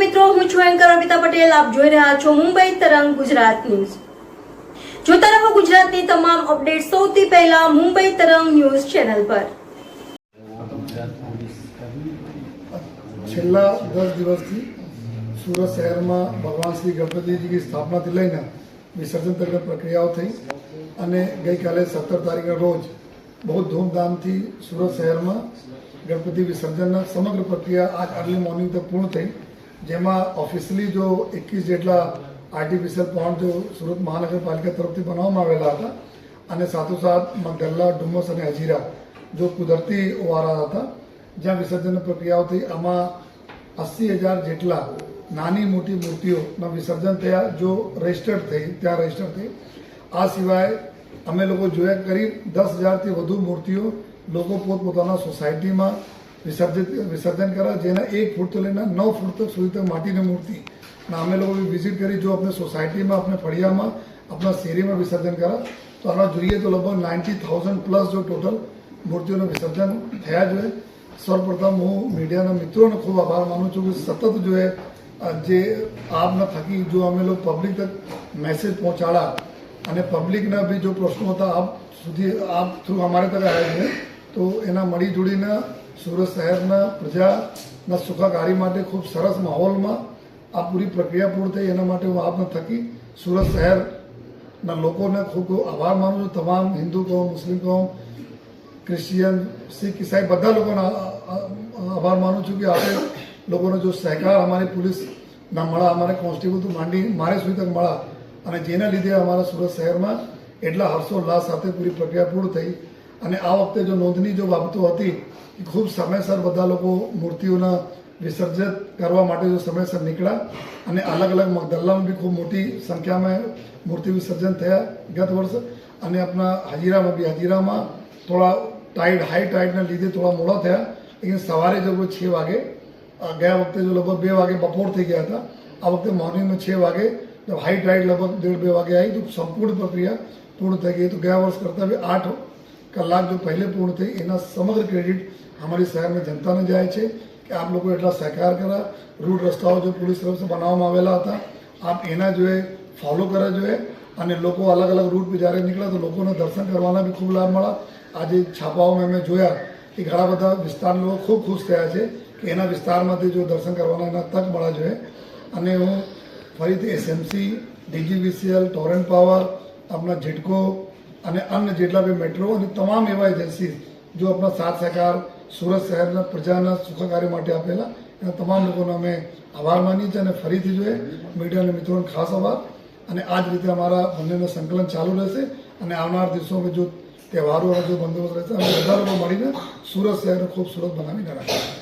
મિત્રો, હું છું એન્કર અમિતા પટેલ. આપ જોઈ રહ્યા છો મુંબઈ તરંગ ગુજરાત ન્યૂઝ. જોતા રહો ગુજરાતની તમામ અપડેટ સૌથી પહેલા મુંબઈ તરંગ ન્યૂઝ ચેનલ પર. છેલ્લા દસ દિવસથી સુરત શહેરમાં ભગવાન શ્રી ગણપતિજીની સ્થાપનાથી લઈને વિસર્જન તકની પ્રક્રિયાઓ થઈ અને ગઈકાલે સત્તર તારીખના રોજ બહુ ધૂમધામથી સુરત શહેરમાં ગણપતિ વિસર્જનના સમગ્ર પ્રક્રિયા આજ અર્લી મોર્નિંગ તક પૂર્ણ થઈ. જેમાં ઓફિશિયલી જો એકવીસ જેટલા આર્ટિફિશિયલ પોન્ડ જો સુરત મહાનગરપાલિકા તરફથી બનાવવામાં આવેલા હતા અને સાથોસાથ મગદલ્લા ડુમસ અને હજીરા જો કુદરતી ઓવારા હતા, જ્યાં વિસર્જનની પ્રક્રિયાઓ થઈ, આમાં અસી હજાર જેટલા નાની મોટી મૂર્તિઓના વિસર્જન થયા, જો રજિસ્ટર્ડ થઈ, ત્યાં રજિસ્ટર થઈ. આ સિવાય અમે લોકો જોયા કરી દસ હજારથી વધુ મૂર્તિઓ લોકો પોતપોતાના સોસાયટીમાં વિસર્જિત વિસર્જન કર્યા જેના એક ફૂટથી લઈને નવ ફૂટ તક સુધી તક માટીની મૂર્તિ. અને અમે લોકો વિઝિટ કરી, જો આપણે સોસાયટીમાં આપણે ફળિયામાં, આપણા શેરીમાં વિસર્જન કર્યા તો આમાં જોઈએ તો લગભગ નાઇન્ટી થાઉઝન્ડ પ્લસ જો ટોટલ મૂર્તિઓનું વિસર્જન થયા જોઈએ સૌપ્રથમ હું મીડિયાના મિત્રોનો ખૂબ આભાર માનું છું કે સતત જો એ જે આપના થકી જો અમે લોકો પબ્લિક તક મેસેજ પહોંચાડા અને પબ્લિકના બી જો પ્રશ્નો હતા, આપ સુધી, આપ થ્રુ અમારે તક આવ્યા છે તો એના મળી જોડીને સુરત શહેરના પ્રજાના સુખાકારી માટે ખૂબ સરસ માહોલમાં આ પૂરી પ્રક્રિયા પૂર્ણ થઈ. એના માટે હું આપને થકી સુરત શહેરના લોકોને ખૂબ આભાર માનું છું. તમામ હિન્દુ કહું, મુસ્લિમ કહો, ક્રિશ્ચિયન, શીખ, ઈસાઈ બધા લોકોનો આભાર માનું છું કે આપણે લોકોનો જો સહકાર અમારી પોલીસના મળા, અમારે કોન્સ્ટેબલ માંડી, મારે સુધી તક મળા. અને જેના લીધે અમારા સુરત શહેરમાં એટલા હર્ષોલ્લાસ સાથે પૂરી પ્રક્રિયા પૂર્ણ થઈ. અને આ વખતે જો નોંધની જો બાબતો હતી કે ખૂબ સમયસર બધા લોકો મૂર્તિઓના વિસર્જન કરવા માટે જો સમયસર નીકળ્યા. અને અલગ અલગ મગદલ્લામાં બી ખૂબ મોટી સંખ્યામાં મૂર્તિ વિસર્જન થયા ગત વર્ષ. અને આપણા હજીરામાં બી, હજીરામાં થોડા ટાઈડ, હાઈ ટાઈડના લીધે થોડા મોડા થયા. લેકિન સવારે જો છ વાગે ગયા વખતે જો લગભગ બે વાગે બપોર થઈ ગયા હતા. આ વખતે મોર્નિંગમાં છ વાગે, હાઈ ટાઈડ લગભગ દેઢ બે વાગે આવી. તો સંપૂર્ણ પ્રક્રિયા પૂર્ણ થઈ ગઈ. તો ગયા વર્ષ કરતાં બી આઠ કલાક જો પહેલે પૂર્ણ થઈ, એના સમગ્ર ક્રેડિટ અમારી શહેરની જનતાને જાય છે કે આપ લોકો એટલા સહકાર કર્યા રૂટ રસ્તાઓ જો પોલીસ તરફ બનાવવામાં આવેલા હતા, આપ એના જોઈએ ફોલો કરવા જોઈએ અને લોકો અલગ અલગ રૂટ પર જ્યારે નીકળ્યા તો લોકોને દર્શન કરવાના બી ખૂબ લાભ મળ્યા આજે છાપાઓમાં મેં જોયા કે ઘણા બધા વિસ્તારના લોકો ખૂબ ખુશ થયા છે કે એના વિસ્તારમાંથી જો દર્શન કરવાના એના તક મળવા જોઈએ. અને હું ફરીથી એસએમસી ડીજીવીસીએલ ટોરેન્ટ પાવર આપણા જેટકો અને અન્ય જેટલા બી મેટ્રો અને તમામ એવા એજન્સી જો આપણા સાથ સહકાર, સુરત શહેરના પ્રજાના સુખાકારી માટે આપેલા, એના તમામ લોકોનો અમે આભાર માનીએ છીએ અને ફરીથી જોઈએ મીડિયાના મિત્રોનો ખાસ આભાર. અને આ જ રીતે અમારા બંનેનું સંકલન ચાલુ રહેશે અને આવનાર દિવસોમાં જો તહેવારો જો બંદોબસ્ત રહેશે, અમે બધા મળીને સુરત શહેરને ખૂબ સુરત બનાવીને રાખીશું.